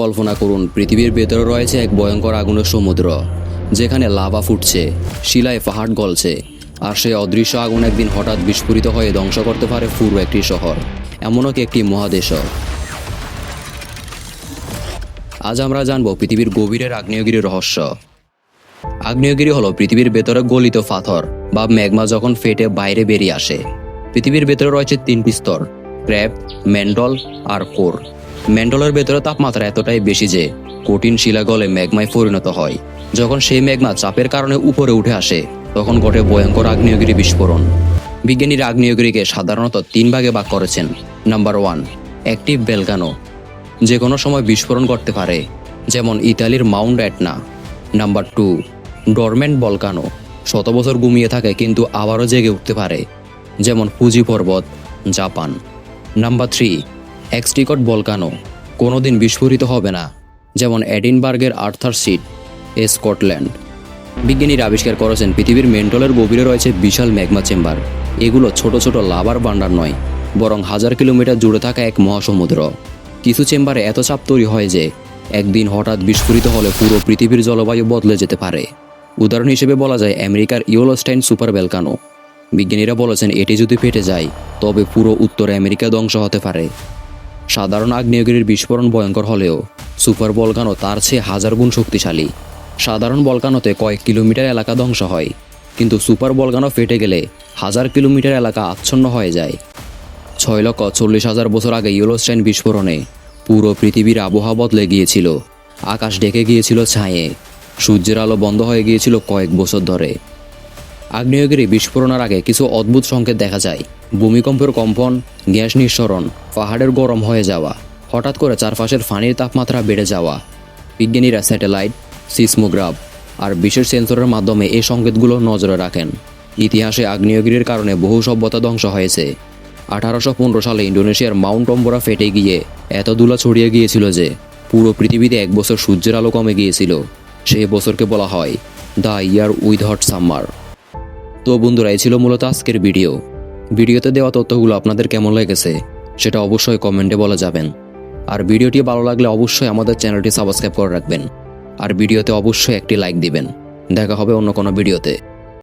কল্পনা করুন, পৃথিবীর ভেতরে রয়েছে এক ভয়ঙ্কর আগুনের সমুদ্র, যেখানে লাভা ফুটছে, শিলায় পাহাড় গলছে, আর সেই অদৃশ্য আগুন একদিন হঠাৎ বিস্ফোরিত হয়ে ধ্বংস করতে পারে পুরো একটি শহর, এমনও কি একটি মহাদেশও। আজ আমরা জানব পৃথিবীর গভীরের আগ্নেয়গিরির রহস্য। আগ্নেয়গিরি হলো পৃথিবীর ভেতরে গলিত পাথর বা ম্যাগমা যখন ফেটে বাইরে বেরিয়ে আসে। পৃথিবীর ভেতরে রয়েছে তিনটি স্তর ক্র্যাপ ম্যান্ডল আর কোর। ম্যান্ডলের ভেতরে তাপমাত্রা এতটাই বেশি যে কঠিন শিলা গলে ম্যাগমায় পরিণত হয়। যখন সেই ম্যাগমা চাপের কারণে উপরে উঠে আসে, তখন ঘটে ভয়ঙ্কর আগ্নেয়গিরি বিস্ফোরণ। বিজ্ঞানীরা আগ্নেয়গিরিকে সাধারণত তিন ভাগে ভাগ করেছেন। নাম্বার ওয়ান, অ্যাক্টিভ বেলগানো, যে কোনো সময় বিস্ফোরণ করতে পারে, যেমন ইতালির mount Etna number two dormant volcano, শত বছর ঘুমিয়ে থাকে কিন্তু আবারও জেগে উঠতে পারে, যেমন ফুজি পর্বত, Japan. Number three extinct volcano, কোনোদিন বিস্ফোরিত হবে না, যেমন এডিনবার্গের আর্থার সিট এ স্কটল্যান্ড। বিজ্ঞানীরা আবিষ্কার করেছেন, পৃথিবীর মেন্টলের গভীরে রয়েছে বিশাল ম্যাগমা চেম্বার। এগুলো ছোট ছোট লাভার ভান্ডার নয়, বরং হাজার কিলোমিটার জুড়ে থাকা এক মহাসমুদ্র। কিছু চেম্বারে এত চাপ তৈরি হয় যে, একদিন হঠাৎ বিস্ফোরিত হলে পুরো পৃথিবীর জলবায়ু বদলে যেতে পারে। উদাহরণ হিসেবে বলা যায়, আমেরিকার ইউলোস্টাইন সুপার ভেলকানো বিজ্ঞানীরা বলেছেন, এটি যদি ফেটে যায়, তবে পুরো উত্তর আমেরিকা ধ্বংস হতে পারে। সাধারণ আগ্নেয়গিরির বিস্ফোরণ ভয়ঙ্কর হলেও সুপার বলকানো তার চেয়ে হাজার গুণ শক্তিশালী। সাধারণ বলকানোতে কয়েক কিলোমিটার এলাকা ধ্বংস হয়, কিন্তু সুপার বলকানো ফেটে গেলে হাজার কিলোমিটার এলাকা আচ্ছন্ন হয়ে যায়। ছয় লক্ষ চল্লিশ হাজার বছর আগে ইউলোস্টাইন বিস্ফোরণে পুরো পৃথিবীর আবহাওয়া বদলে গিয়েছিল। আকাশ ডেকে গিয়েছিল ছায়ে, সূর্যের আলো বন্ধ হয়ে গিয়েছিল কয়েক বছর ধরে। আগ্নেয়গিরি বিস্ফোরণের আগে কিছু অদ্ভুত সংকেত দেখা যায়। ভূমিকম্পের কম্পন, গ্যাস নিঃসরণ, পাহাড়ের গরম হয়ে যাওয়া, হঠাৎ করে চারপাশের ফানির তাপমাত্রা বেড়ে যাওয়া। বিজ্ঞানীরা স্যাটেলাইট, সিসমোগ্রাফ আর বিশেষ সেন্সরের মাধ্যমে এই সংকেতগুলো নজরে রাখেন। ইতিহাসে আগ্নেয়গিরির কারণে বহু সভ্যতা ধ্বংস হয়েছে। আঠারোশো পনেরো সালে ইন্দোনেশিয়ার মাউন্ট অম্বরা ফেটে গিয়ে এত ধুলা ছড়িয়ে গিয়েছিল যে, পুরো পৃথিবীতে এক বছর সূর্যের আলো কমে গিয়েছিল। সেই বছরকে বলা হয় the year with hot summer. তো বন্ধুরা, এই ছিল মূলত আজকের ভিডিও। ভিডিওতে দেওয়া তথ্যগুলো আপনাদের কেমন লেগেছে সেটা অবশ্যই কমেন্টে বলা যাবেন। আর ভিডিওটি ভালো লাগলে অবশ্যই আমাদের চ্যানেলটি সাবস্ক্রাইব করে রাখবেন। আর ভিডিওতে অবশ্যই একটি লাইক দিবেন। দেখা হবে অন্য কোনো ভিডিওতে।